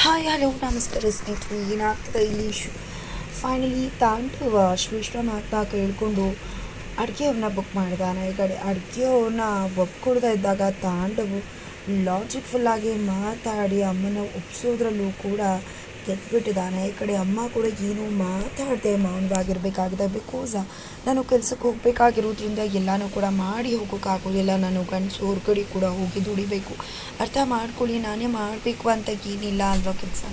Hi hello ನಮಸ್ಕಾರ ಸ್ನೇಹಿತರು ಏನಾಗ್ತದೆ ಇಲ್ಲಿ ಶು ಫೈನಲಿ ತಾಂಡು ಶ್ರೇಷ್ಠ ಮಾತನ್ನ ಕೇಳಿಕೊಂಡು ಅಡುಗೆಯವ್ರನ್ನ ಬುಕ್ ಮಾಡಿದಾನೆ ಈ ಕಡೆ ಅಡುಗೆಯವ್ರನ್ನ ಒಪ್ಕೊಡ್ತಾ ಇದ್ದಾಗ ತಾಂಡವು ಲಾಜಿಕ್ಫುಲ್ಲಾಗಿ ಮಾತಾಡಿ ಅಮ್ಮನ ಒಪ್ಸೋದ್ರಲ್ಲೂ ಕೂಡ ಗೆದ್ದುಬಿಟ್ಟಿದ್ದಾನೆ ಈ ಕಡೆ ಅಮ್ಮ ಕೂಡ ಏನು ಮಾತಾಡದೆ ಮೌನವಾಗಿರಬೇಕಾಗಿದೆ. ಬಿಕಾಸ್ ನಾನು ಕೆಲಸಕ್ಕೆ ಹೋಗಬೇಕಾಗಿರೋದ್ರಿಂದ ಎಲ್ಲನೂ ಕೂಡ ಮಾಡಿ ಹೋಗೋಕ್ಕಾಗೋದಿಲ್ಲ. ನಾನು ಗಂಡಸು ಕಡೆ ಕೂಡ ಹೋಗಿ ದುಡಿಬೇಕು. ಅರ್ಥ ಮಾಡ್ಕೊಳ್ಳಿ, ನಾನೇ ಮಾಡಬೇಕು ಅಂತ ಏನಿಲ್ಲ ಅಲ್ವಾ ಕೆಲಸ?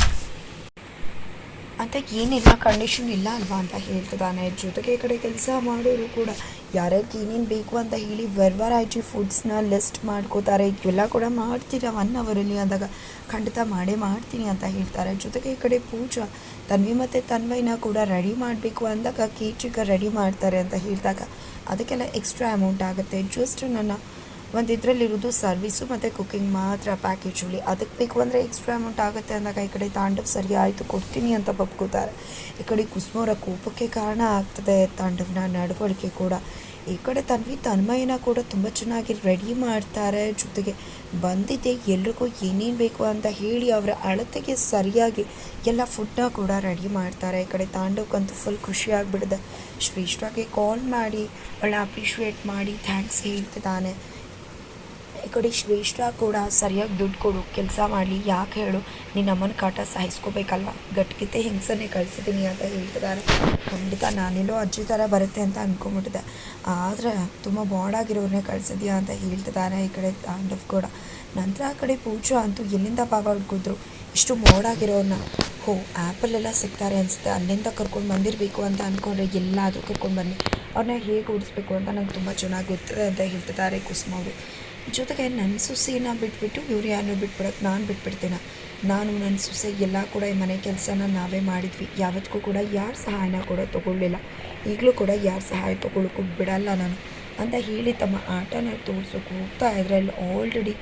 ಅಂತ ಏನಿಲ್ಲ ಕಂಡೀಷನ್ ಇಲ್ಲ ಅಲ್ವಾ ಅಂತ ಹೇಳ್ತಿದ್ದಾನೆ. ಜೊತೆಗೆ ಈ ಕಡೆ ಕೆಲಸ ಮಾಡೋರು ಕೂಡ, ಯಾರ್ಯಾರಿಗೆ ಏನೇನು ಬೇಕು ಅಂತ ಹೇಳಿ ವೆರೈಟಿ ಫುಡ್ಸ್ನ ಲಿಸ್ಟ್ ಮಾಡ್ಕೋತಾರೆ. ಇವೆಲ್ಲ ಕೂಡ ಮಾಡ್ತೀರಾ ಒನ್ ಅವರಲ್ಲಿ ಅಂದಾಗ? ಖಂಡಿತ ಮಾಡೇ ಮಾಡ್ತೀನಿ ಅಂತ ಹೇಳ್ತಾರೆ. ಜೊತೆಗೆ ಈ ಕಡೆ ಪೂಜಾ, ತನ್ವಿ ಮತ್ತು ತನ್ವಯ್ನ ಕೂಡ ರೆಡಿ ಮಾಡಬೇಕು ಅಂದಾಗ ಕೇಚಿಗೆ ರೆಡಿ ಮಾಡ್ತಾರೆ ಅಂತ ಹೇಳಿದಾಗ, ಅದಕ್ಕೆಲ್ಲ ಎಕ್ಸ್ಟ್ರಾ ಅಮೌಂಟ್ ಆಗುತ್ತೆ. ಜಸ್ಟ್ ನನ್ನ ಒಂದು ಇದರಲ್ಲಿರೋದು ಸರ್ವಿಸು ಮತ್ತು ಕುಕ್ಕಿಂಗ್ ಮಾತ್ರ ಪ್ಯಾಕೇಜಲ್ಲಿ ಅದಕ್ಕೆ ಬೇಕು ಅಂದರೆ ಎಕ್ಸ್ಟ್ರಾ ಅಮೌಂಟ್ ಆಗುತ್ತೆ ಅಂದಾಗ ಈ ಕಡೆ ತಾಂಡವ್ ಸರಿ ಆಯಿತು, ಕೊಡ್ತೀನಿ ಅಂತ ಬಪ್ಕೋತಾರೆ ಈ ಕಡೆ ಕುಸ್ಮೋರ ಕೋಪಕ್ಕೆ ಕಾರಣ ಆಗ್ತದೆ, ತಾಂಡವನ ನಡವಳಿಕೆ ಕೂಡ. ಈ ಕಡೆ ತನ್ವಿ ತನ್ಮಯನ ಕೂಡ ತುಂಬ ಚೆನ್ನಾಗಿ ರೆಡಿ ಮಾಡ್ತಾರೆ ಜೊತೆಗೆ ಬಂದಿದ್ದೆ, ಎಲ್ರಿಗೂ ಏನೇನು ಬೇಕು ಅಂತ ಹೇಳಿ ಅವರ ಅಳತೆಗೆ ಸರಿಯಾಗಿ ಎಲ್ಲ ಫುಡ್ನ ಕೂಡ ರೆಡಿ ಮಾಡ್ತಾರೆ. ಈ ಕಡೆ ತಾಂಡವಕ್ಕಂತೂ ಫುಲ್ ಖುಷಿ ಶ್ರೇಷ್ಠಗೆ ಕಾಲ್ ಮಾಡಿ ಅವಳನ್ನ ಅಪ್ರಿಷಿಯೇಟ್ ಮಾಡಿ ಥ್ಯಾಂಕ್ಸ್ ಹೇಳ್ತಿದ್ದಾನೆ. ಈ ಕಡೆ ಶ್ರೇಷ್ಠ ಕೂಡ ಸರಿಯಾಗಿ ದುಡ್ಡು ಕೊಡು, ಕೆಲಸ ಮಾಡಲಿ, ಯಾಕೆ ಹೇಳು? ನಿನ್ನ ಅಮ್ಮನ ಕಾಟ ಸಾಯಿಸ್ಕೋಬೇಕಲ್ವ? ಗಟ್ಕಿತೆ ಹಿಂಸನೆ ಕಳಿಸಿದ್ದೀನಿ ಅಂತ ಹೇಳ್ತಿದ್ದಾರೆ. ಖಂಡಿತ ನಾನೆಲ್ಲೋ ಅಜ್ಜಿ ಥರ ಬರುತ್ತೆ ಅಂತ ಅಂದ್ಕೊಂಬಿಟ್ಟಿದೆ ಆದರೆ ತುಂಬ ಬಾಡಾಗಿರೋರನ್ನೇ ಕಳಿಸಿದ್ಯಾ ಅಂತ ಹೇಳ್ತಿದ್ದಾರೆ ಈ ಕಡೆ ತಾಂಡವ್ ಕೂಡ. ನಂತರ ಆ ಕಡೆ ಪೂಜಾ ಅಂತೂ ಎಲ್ಲಿಂದ ಪಾಪ ಹುಡ್ಕಿದ್ರು ಇಷ್ಟು ಮೋಡಾಗಿರೋರನ್ನ ಹೋ ಆ್ಯಪಲ್ಲೆಲ್ಲ ಸಿಗ್ತಾರೆ ಅನಿಸುತ್ತೆ. ಅಲ್ಲಿಂದ ಕರ್ಕೊಂಡು ಬಂದಿರಬೇಕು ಅಂತ ಅಂದ್ಕೊಂಡ್ರೆ ಎಲ್ಲಾದರೂ ಕರ್ಕೊಂಡು ಬನ್ನಿ. ಅವ್ರನ್ನ ಹೇಗೆ ಓಡಿಸ್ಬೇಕು ಅಂತ ನಂಗೆ ತುಂಬ ಚೆನ್ನಾಗಿ ಗೊತ್ತಿದೆ ಅಂತ ಹೇಳ್ತಿದ್ದಾರೆ ಕುಸುಮ ಅವರು. ಜೊತೆಗೆ ನನ್ನ ಸೊಸೆನ ಬಿಟ್ಬಿಟ್ಟು ಇವ್ರು ಯಾರನ್ನೂ ಬಿಟ್ಬಿಡೋಕ್ಕೆ ನಾನು ಬಿಟ್ಬಿಡ್ತೀನಿ. ನಾನು ನನ್ನ ಸೊಸೆ ಎಲ್ಲ ಕೂಡ ಈ ಮನೆ ಕೆಲಸನ ನಾವೇ ಮಾಡಿದ್ವಿ. ಯಾವತ್ತಿಗೂ ಕೂಡ ಯಾರ ಸಹಾಯನ ಕೂಡ ತೊಗೊಳ್ಳಿಲ್ಲ. ಈಗಲೂ ಕೂಡ ಯಾರು ಸಹಾಯ ತೊಗೊಳಕ್ಕೂ ಬಿಡಲ್ಲ ನಾನು. ಅಂತ ಹೇಳಿ ತಮ್ಮ ಆಟನ ತೋರಿಸೋಕೆ ಹೋಗ್ತಾ ಇದ್ರಲ್ಲಿ ಆಲ್ರೆಡಿ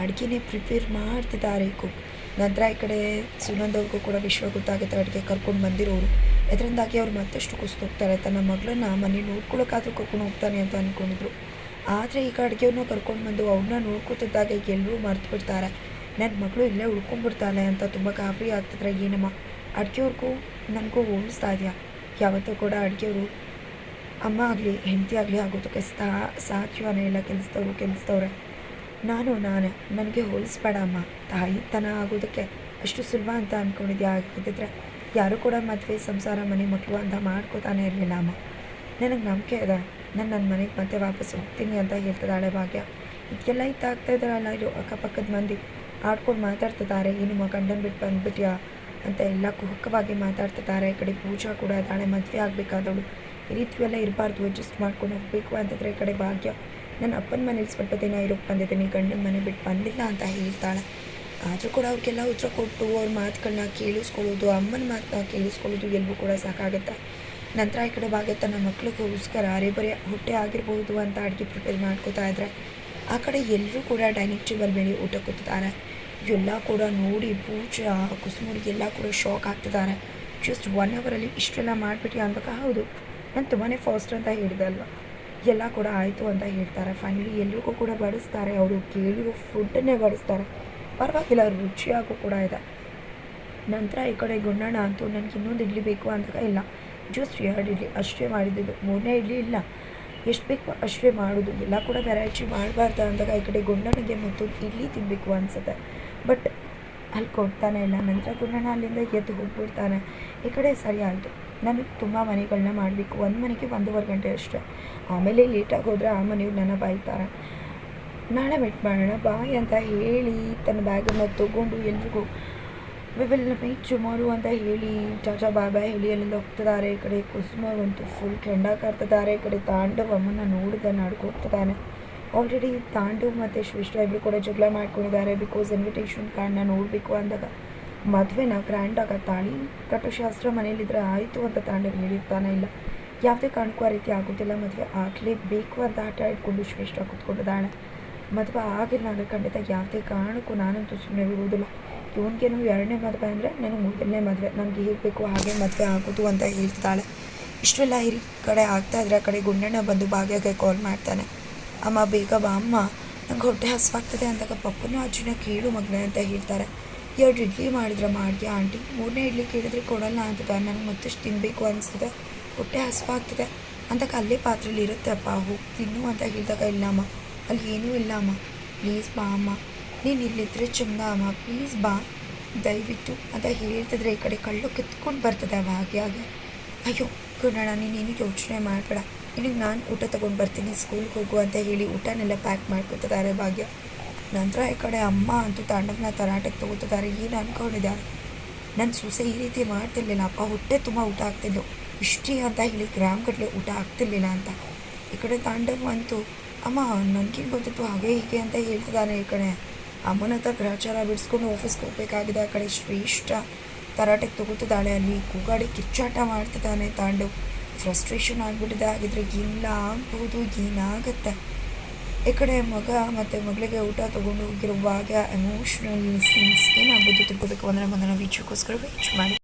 ಅಡುಗೆನೇ ಪ್ರಿಪೇರ್ ಮಾಡ್ತಿದ್ದಾರೆ ಕುಕ್ ನಂತರ ಈ ಕಡೆ ಸುನಂದವ್ರಿಗೂ ಕೂಡ ವಿಶ್ವ ಗೊತ್ತಾಗುತ್ತೆ ಅಡುಗೆ ಕರ್ಕೊಂಡು ಬಂದಿರೋರು. ಇದರಿಂದಾಗಿ ಅವ್ರು ಮತ್ತಷ್ಟು ಕುಸ್ತೋಗ್ತಾರೆ ತನ್ನ ಮಗಳನ್ನ ಮನೆ ನೋಡ್ಕೊಳಕ್ಕಾದ್ರೂ ಕರ್ಕೊಂಡು ಹೋಗ್ತಾನೆ ಅಂತ ಅಂದ್ಕೊಂಡಿದ್ರು ಆದರೆ ಈಗ ಅಡುಗೆಯವ್ರನ್ನ ಕರ್ಕೊಂಡು ಬಂದು ಅವ್ರನ್ನ ನೋಡ್ಕೊತಿದ್ದಾಗ ಎಲ್ಲರೂ ಮರ್ತು ಬಿಡ್ತಾರೆ. ನನ್ನ ಮಗಳು ಇಲ್ಲೇ ಉಳ್ಕೊಂಡ್ಬಿಡ್ತಾಳೆ ಅಂತ ತುಂಬ ಗಾಬರಿ ಆಗ್ತಿದ್ರೆ ಏನಮ್ಮ? ಅಡುಗೆಯವ್ರಿಗೂ ನನಗೂ ಹೋಲಿಸ್ತಾ ಇದೆಯಾ? ಯಾವತ್ತೂ ಕೂಡ ಅಡುಗೆಯವರು ಅಮ್ಮ ಆಗಲಿ, ಹೆಂಡತಿ ಆಗಲಿ ಆಗೋದಕ್ಕೆ ಸಾ, ಸಾಧ್ಯವೇ ಇಲ್ಲ. ಕೆಲಸದವರು ಕೆಲಸದವ್ರೆ. ನಾನು, ನಾನೇ. ನನಗೆ ಹೋಲಿಸ್ಬೇಡಮ್ಮ. ತಾಯಿತನ ಆಗೋದಕ್ಕೆ ಅಷ್ಟು ಸುಲಭ ಅಂತ ಅಂದ್ಕೊಂಡಿದ್ಯಾ ಆಗಿದ್ದಿದ್ರೆ ಯಾರು ಕೂಡ ಮದುವೆ, ಸಂಸಾರ, ಮನೆ ಮಕ್ಕಳು ಅಂತ ಮಾಡ್ಕೋತಾನೆ ಇರಲಿಲ್ಲ ಅಮ್ಮ. ನನಗೆ ನಂಬಿಕೆ ಇದೆ. ನಾನು ನನ್ನ ಮನೆಗೆ ಮತ್ತೆ ವಾಪಸ್ ಹೋಗ್ತೀನಿ ಅಂತ ಹೇಳ್ತಿದ್ದಾಳೆ ಭಾಗ್ಯ. ಇದೆಲ್ಲ ಇತ್ತಾಗ್ತಾ ಇದ್ದಾರಲ್ಲ ಇದು ಅಕ್ಕಪಕ್ಕದ ಮಂದಿ ಆಡ್ಕೊಂಡು ಮಾತಾಡ್ತಿದ್ದಾರೆ. ಏನು ಗಂಡನ ಬಿಟ್ಟು ಬಂದ್ಬಿಟ್ಯಾ? ಅಂತ ಎಲ್ಲ ಕುಹಕವಾಗಿ ಮಾತಾಡ್ತಿದ್ದಾರೆ. ಈ ಕಡೆ ಪೂಜಾ ಕೂಡ ಇದ್ದಾಳೆ. ಮದುವೆ ಆಗಬೇಕಾದವಳು ಈ ರೀತಿ ಎಲ್ಲ ಇರಬಾರ್ದು. ಅಡ್ಜಸ್ಟ್ ಮಾಡ್ಕೊಂಡು ಹೋಗಬೇಕು ಅಂತಂದರೆ ಈ ಕಡೆ ಭಾಗ್ಯ ನನ್ನ ಅಪ್ಪನ ಮನೇಲಿ ಸ್ವಲ್ಪ ದಿನ ಇರೋಕ್ಕೆ ಬಂದಿದ್ದೀನಿ ಗಂಡನ ಮನೆ ಬಿಟ್ಟು ಬಂದಿಲ್ಲ ಅಂತ ಹೇಳ್ತಾಳೆ. ಆದರೂ ಕೂಡ ಅವ್ರಿಗೆಲ್ಲ ಉತ್ತರ ಕೊಟ್ಟು ಅವ್ರ ಮಾತುಗಳನ್ನ ಕೇಳಿಸ್ಕೊಳ್ಳೋದು, ಅಮ್ಮನ ಮಾತನ್ನ ಕೇಳಿಸ್ಕೊಳ್ಳೋದು ಎಲ್ಲವೂ ಕೂಡ ಸಾಕಾಗುತ್ತೆ. ನಂತರ ಈ ಕಡೆ ಭಾಗ್ಯ ತನ್ನ ಮಕ್ಳಿಗೋಸ್ಕರ ಅರೆಬರೆ ಹೊಟ್ಟೆ ಆಗಿರ್ಬೋದು ಅಂತ ಅಡುಗೆ ಪ್ರಿಪೇರ್ ಮಾಡ್ಕೋತಾ ಇದ್ರೆ, ಆ ಕಡೆ ಎಲ್ಲರೂ ಕೂಡ ಡೈನಿಂಗ್ ಟೇಬಲ್ ಮೇಲೆ ಊಟ ಕೂತಿದ್ದಾರೆ. ಎಲ್ಲ ಕೂಡ ನೋಡಿ ಪೂಜೆ ಕುಸುಮೂರಿಗೆ ಎಲ್ಲ ಕೂಡ ಶಾಕ್ ಆಗ್ತಿದ್ದಾರೆ. ಜಸ್ಟ್ ಒನ್ ಅವರಲ್ಲಿ ಇಷ್ಟೆಲ್ಲ ಮಾಡಿಬಿಟ್ಟು ಅನ್ಬೇಕಾ ಹೌದು. ನಾನು ತುಂಬಾ ಫಾಸ್ಟ್ ಅಂತ ಹೇಳಿದೆ ಅಲ್ವಾ? ಎಲ್ಲ ಕೂಡ ಆಯಿತು ಅಂತ ಹೇಳ್ತಾರೆ. ಫೈನಲಿ ಎಲ್ರಿಗೂ ಕೂಡ ಬಡಿಸ್ತಾರೆ. ಅವರು ಕೇಳಿರೋ ಫುಡ್ಡನ್ನೇ ಬಡಿಸ್ತಾರೆ. ಪರವಾಗಿಲ್ಲ, ರುಚಿಯಾಗೂ ಕೂಡ ಇದೆ. ನಂತರ ಈ ಕಡೆ ಗುಂಡಣ್ಣ ಅಂತೂ ನನಗೆ ಇನ್ನೊಂದು ಇಡ್ಲಿ ಬೇಕು ಅಂದಾಗ ಇಲ್ಲ. ಜಸ್ಟ್ ಎರಡು ಇಡ್ಲಿ, ಅಷ್ಟೇ ಮಾಡಿದ್ದು. ಮೂರನೇ ಇಡ್ಲಿ ಇಲ್ಲ. ಎಷ್ಟು ಬೇಕು ಅಷ್ಟೇ ಮಾಡೋದು. ಎಲ್ಲ ಕೂಡ ವೆರೈಟಿ ಮಾಡಬಾರ್ದು ಅಂದಾಗ ಈ ಕಡೆ ಗುಂಡನಿಗೆ ಮತ್ತು ಇಡ್ಲಿ ತಿನ್ನಬೇಕು ಅನಿಸುತ್ತೆ. ಬಟ್ ಅಲ್ಲಿ ಕೊಡ್ತಾನೆ ಇಲ್ಲ. ನಂತರ ಗುಂಡಣ್ಣ ಅಲ್ಲಿಂದ ಎದ್ದು ಹೋಗ್ಬಿಡ್ತಾನೆ. ಈ ಕಡೆ ಸರಿ ಆಯಿತು. ನನಗೆ ತುಂಬ ಮನೆಗಳನ್ನ ಮಾಡಬೇಕು. ಒಂದು ಮನೆಗೆ ಒಂದೂವರೆ ಗಂಟೆ ಅಷ್ಟೇ. ಆಮೇಲೆ ಲೇಟಾಗಿ ಹೋದರೆ ಆ ಮನೆಯವ್ರು ನನ್ನ ಬಾಯ್ತಾರೆ ನಾಳೆ ಮೀಟ್ ಮಾಡೋಣ, ಬಾಯ್ ಅಂತ ಹೇಳಿ ತನ್ನ ಬ್ಯಾಗನ್ನು ತೊಗೊಂಡು ಎಲ್ರಿಗೂ ವಿ ವಿಲ್ ಮೀಟ್ ಚುಮಾರು ಅಂತ ಹೇಳಿ ಚಾಚಾ ಬಾಯ್ ಹೇಳಿ ಅಲ್ಲಿಂದ ಹೋಗ್ತಿದ್ದಾರೆ. ಈ ಕಡೆ ಕುಸುಮವಂತೂ ಫುಲ್ ಕೆಂಡ ಕಾಡ್ತಿದ್ದಾರೆ ಈ ಕಡೆ ತಾಂಡವ್ ಅಮ್ಮನ ನೋಡಿದ ನಡ್ಕೋಗ್ತಿದ್ದಾನೆ ಆಲ್ರೆಡಿ ತಾಂಡವ್ ಮತ್ತು ಶ್ರೇಷ್ಠ ಇಬ್ಬರು ಕೂಡ ಜಗಳ ಮಾಡ್ಕೊಂಡಿದ್ದಾರೆ ಬಿಕಾಸ್ ಇನ್ವಿಟೇಷನ್ ಕಾರ್ಡ್ನ ನೋಡಬೇಕು ಅಂದಾಗ. ಮದುವೆನ ಗ್ರ್ಯಾಂಡಾಗ ತಾಳಿ ಕಟ್ಟುಶಾಸ್ತ್ರ ಮನೇಲಿದ್ರೆ ಆಯಿತು ಅಂತ ತಾಂಡವ್ ಹೇಳಿರ್ತಾನೆ ಇಲ್ಲ. ಯಾವುದೇ ಕಾರಣಕ್ಕೂ ಆ ರೀತಿ ಆಗೋದಿಲ್ಲ ಮದುವೆ ಆಗಲೇಬೇಕು ಅಂತ ಆಟ ಇಟ್ಕೊಂಡು ಶ್ರೇಷ್ಠ ಕೂತ್ಕೊಂಡಿದ್ದಾಳೆ. ಮದುವೆ ಆಗಿರಲಾಗ ಖಂಡಿತ ಯಾವುದೇ ಕಾರಣಕ್ಕೂ ನಾನಂತೂ ಸುಮ್ಮನೆ ಇರುವುದಿಲ್ಲ. ಇವನಿಗೇನು ಎರಡನೇ ಮದುವೆ ಅಂದರೆ ನನಗೆ ಮೊದಲನೇ ಮದುವೆ. ನನಗೆ ಹೇಗೆ ಬೇಕು ಹಾಗೆ ಮದುವೆ ಆಗೋದು ಅಂತ ಹೇಳ್ತಾಳೆ. ಇಷ್ಟೆಲ್ಲ ಈ ಕಡೆ ಆಗ್ತಾ ಇದ್ರೆ ಆ ಕಡೆ ಗುಂಡಣ್ಣ ಬಂದು ಭಾಗ್ಯಕ್ಕೆ ಕಾಲ್ ಮಾಡ್ತಾನೆ. ಅಮ್ಮ, ಬೇಗ ಬಾ ಅಮ್ಮ. ನಂಗೆ ಹೊಟ್ಟೆ ಹಸುವಾಗ್ತದೆ ಅಂದಾಗ ಪಪ್ಪನ ಅಜ್ಜಿನ ಕೇಳು ಮಗನೇ ಅಂತ ಹೇಳ್ತಾರೆ. ಎರಡು ಇಡ್ಲಿ ಮಾಡಿದ್ರೆ ಮಾಡಿದ್ಯಾ ಆಂಟಿ? ಮೂರನೇ ಇಡ್ಲಿ ಕೇಳಿದ್ರೆ ಕೊಡಲ್ಲ ಅಂತಿದ್ದಾರೆ ನನಗೆ ಮತ್ತಷ್ಟು ತಿನ್ನಬೇಕು ಅನಿಸ್ತದೆ. ಹೊಟ್ಟೆ ಹಸಿವಾಗ್ತಿದೆ. ಅಂದಾಗ ಅಲ್ಲೇ ಪಾತ್ರೆಲಿ ಇರುತ್ತೆ. ಅಪ್ಪ ಹೋಗಿ ತಿನ್ನು ಅಂತ ಹೇಳಿದಾಗ ಇಲ್ಲಮ್ಮ ಅಲ್ಲಿ ಏನೂ ಇಲ್ಲ ಅಮ್ಮ. ಪ್ಲೀಸ್ ಬಾ ಅಮ್ಮ. ನೀನು ಇಲ್ಲಿದ್ದರೆ ಚಂದ ಅಮ್ಮ. ಪ್ಲೀಸ್ ಬಾ. ದಯವಿಟ್ಟು ಅಂತ ಹೇಳ್ತಿದ್ರೆ ಈ ಕಡೆ ಕಳ್ಳು ಕಿತ್ಕೊಂಡು ಬರ್ತದೆ ಅವ. ಹಾಗೆ ಹಾಗೆ. ಅಯ್ಯೋ ನೀನು ನೀನೇನು ಯೋಚನೆ ಮಾಡಬೇಡ. ನಿನಗೆ ನಾನು ಊಟ ತೊಗೊಂಡು ಬರ್ತೀನಿ. ಸ್ಕೂಲ್ಗೆ ಹೋಗು ಅಂತ ಹೇಳಿ ಊಟನೆಲ್ಲ ಪ್ಯಾಕ್ ಮಾಡ್ಕೊತಿದ್ದಾರೆ ಭಾಗ್ಯ. ನಂತರ ಈ ಕಡೆ ಅಮ್ಮ ಅಂತೂ ತಾಂಡವನ ತರಾಟಕ್ಕೆ ತಗೋತಿದ್ದಾರೆ. ಏನು ಅಂದ್ಕೊಂಡಿದ್ದಾರೆ ನನ್ನ ಸೊಸೆ ಈ ರೀತಿ ಮಾಡ್ತಿರ್ಲಿಲ್ಲ. ಅಪ್ಪ, ಹೊಟ್ಟೆ ತುಂಬ ಊಟ ಆಗ್ತಿದ್ದು ಇಷ್ಟೇ ಅಂತ ಹೇಳಿ ಗ್ರಾಮ್ ಗಟ್ಟಲೆ ಊಟ ಆಗ್ತಿರ್ಲಿಲ್ಲ ಅಂತ. ಈ ಕಡೆ ತಾಂಡವ್ ಅಂತೂ, ಅಮ್ಮ, ನನಗೇನು ಗೊತ್ತಿತ್ತು ಹಾಗೆ ಹೀಗೆ ಅಂತ ಹೇಳ್ತಿದ್ದಾನೆ ಈ ಕಡೆ. ಅಮ್ಮನ ಹತ್ರ ಗ್ರಹಚಾರ ಬಿಡಿಸ್ಕೊಂಡು ಆಫೀಸ್ಗೆ ಹೋಗ್ಬೇಕಾಗಿದೆ ಆ ಕಡೆ. ಶ್ರೇಷ್ಠ ತರಾಟೆಗೆ ತಗೋತಿದ್ದಾಳೆ ಅಲ್ಲಿ. ಕೂಗಾಡಿ ಕಿಚ್ಚಾಟ ಮಾಡ್ತಿದ್ದಾನೆ ತಾಂಡವ್. ಫ್ರಸ್ಟ್ರೇಷನ್ ಆಗಿಬಿಟ್ಟಿದೆ. ಆಗಿದ್ರೆ ಇಲ್ಲ ಆಗ್ಬೋದು ಏನಾಗತ್ತೆ? ಈ ಕಡೆ ಮಗ ಮತ್ತು ಮಗಳಿಗೆ ಊಟ ತೊಗೊಂಡು ಹೋಗಿರುವಾಗ ಎಮೋಷ್ನಲ್ ಸೀನ್ಸ್ ಏನಾಗ್ಬೋದು ತಿಳ್ಕೋಬೇಕು. ಅಂದರೆ ಮುಂದಿನ ವೀಚಕ್ಕೋಸ್ಕರ ವೀಚ್ ಮಾಡಿ.